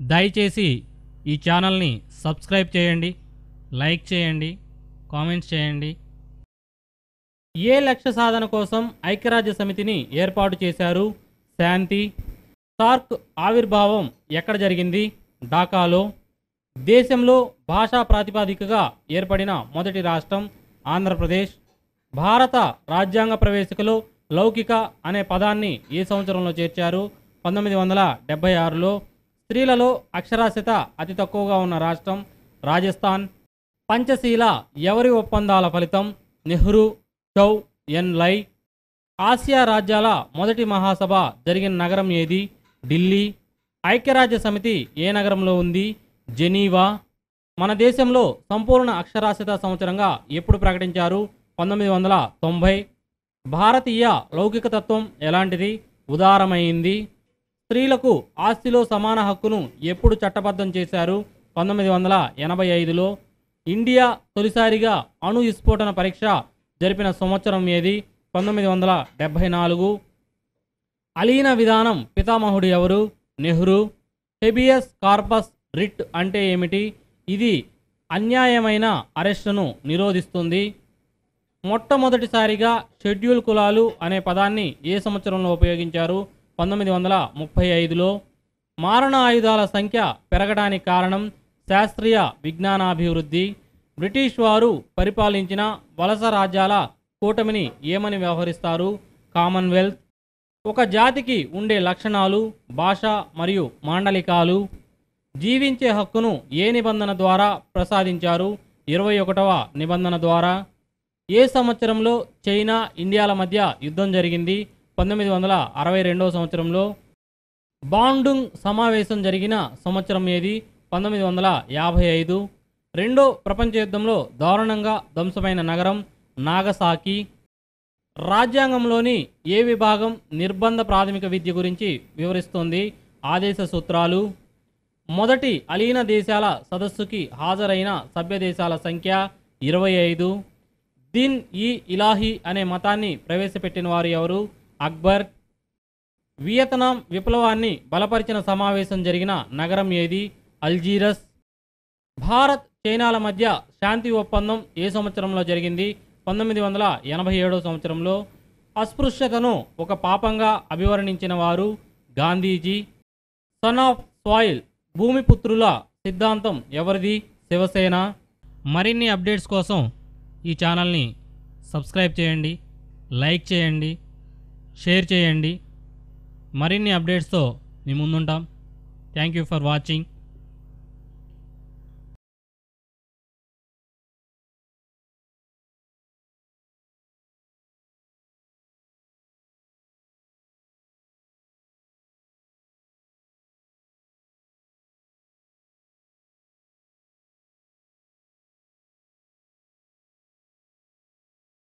దయచేసి ఈ ఛానల్ని సబ్స్క్రైబ్ చేయండి లైక్ చేయండి కామెంట్స్ చేయండి. ఏ లక్ష్య సాధన కోసం ఐక్యరాజ్య సమితిని ఏర్పాటు చేశారు? శాంతి సార్క్ ఆవిర్భావం ఎక్కడ జరిగింది? ఢాకాలో. దేశంలో భాషా ప్రాతిపాదికగా ఏర్పడిన మొదటి రాష్ట్రం ఆంధ్రప్రదేశ్. భారత రాజ్యాంగ ప్రవేశికలో లౌకిక అనే పదాన్ని ఏ సంవత్సరంలో చేర్చారు? పంతొమ్మిది వందల డెబ్బై ఆరులో. స్త్రీలలో అక్షరాస్యత అతి తక్కువగా ఉన్న రాష్ట్రం రాజస్థాన్. పంచశీల ఎవరి ఒప్పందాల ఫలితం? నెహ్రూ చౌ ఎన్. లై. ఆసియా రాజ్యాల మొదటి మహాసభ జరిగిన నగరం ఏది? ఢిల్లీ. ఐక్యరాజ్య సమితి ఏ నగరంలో ఉంది? జెనీవా. మన దేశంలో సంపూర్ణ అక్షరాస్యత సంవత్సరంగా ఎప్పుడు ప్రకటించారు? పంతొమ్మిది వందల తొంభై. భారతీయ లౌకిక తత్వం ఎలాంటిది? ఉదారమైంది. స్త్రీలకు ఆస్తిలో సమాన హక్కును ఎప్పుడు చట్టబద్ధం చేశారు? పంతొమ్మిది వందల ఎనభై ఐదులో ఇండియా తొలిసారిగా అణు విస్ఫోటన పరీక్ష జరిపిన సంవత్సరం ఏది? పంతొమ్మిది వందల డెబ్భై నాలుగు. అలీన విధానం పితామహుడు ఎవరు? నెహ్రూ. హెబియస్ కార్పస్ రిట్ అంటే ఏమిటి? ఇది అన్యాయమైన అరెస్టును నిరోధిస్తుంది. మొట్టమొదటిసారిగా షెడ్యూల్ కులాలు అనే పదాన్ని ఏ సంవత్సరంలో ఉపయోగించారు? పంతొమ్మిది వందల ముప్పై ఐదులో మారణ ఆయుధాల సంఖ్య పెరగడానికి కారణం శాస్త్రీయ విజ్ఞానాభివృద్ధి. బ్రిటిష్ వారు పరిపాలించిన వలస రాజ్యాల కూటమిని ఏమని వ్యవహరిస్తారు? కామన్వెల్త్. ఒక జాతికి ఉండే లక్షణాలు భాష మరియు మాండలికాలు. జీవించే హక్కును ఏ నిబంధన ద్వారా ప్రసాదించారు? ఇరవై ఒకటవ నిబంధన ద్వారా. ఏ సంవత్సరంలో చైనా ఇండియాల మధ్య యుద్ధం జరిగింది? పంతొమ్మిది వందల అరవై రెండవ సంవత్సరంలో బాండుంగ్ సమావేశం జరిగిన సంవత్సరం ఏది? పంతొమ్మిది వందల యాభై ఐదు. రెండో ప్రపంచ యుద్ధంలో దారుణంగా ధ్వంసమైన నగరం నాగసాకి. రాజ్యాంగంలోని ఏ విభాగం నిర్బంధ ప్రాథమిక విద్య గురించి వివరిస్తుంది? ఆదేశ సూత్రాలు. మొదటి అలీన దేశాల సదస్సుకి హాజరైన సభ్య దేశాల సంఖ్య ఇరవై ఐదు. దిన్ ఈ ఇలాహీ అనే మతాన్ని ప్రవేశపెట్టిన వారు ఎవరు? అక్బర్ వియత్నాం విప్లవాన్ని బలపరిచిన సమావేశం జరిగిన నగరం ఏది? అల్జీరస్. భారత్ చైనాల మధ్య శాంతి ఒప్పందం ఏ సంవత్సరంలో జరిగింది? పంతొమ్మిది వందల ఎనభై ఏడవ సంవత్సరంలో అస్పృశ్యతను ఒక పాపంగా అభివర్ణించిన వారు గాంధీజీ. సన్ ఆఫ్ సాయిల్ భూమిపుత్రుల సిద్ధాంతం ఎవరిది? శివసేన. మరిన్ని అప్డేట్స్ కోసం ఈ ఛానల్ని సబ్స్క్రైబ్ చేయండి లైక్ చేయండి షేర్ చేయండి. మరిన్ని అప్డేట్స్తో మీ ముందుంటాం. Thank you for watching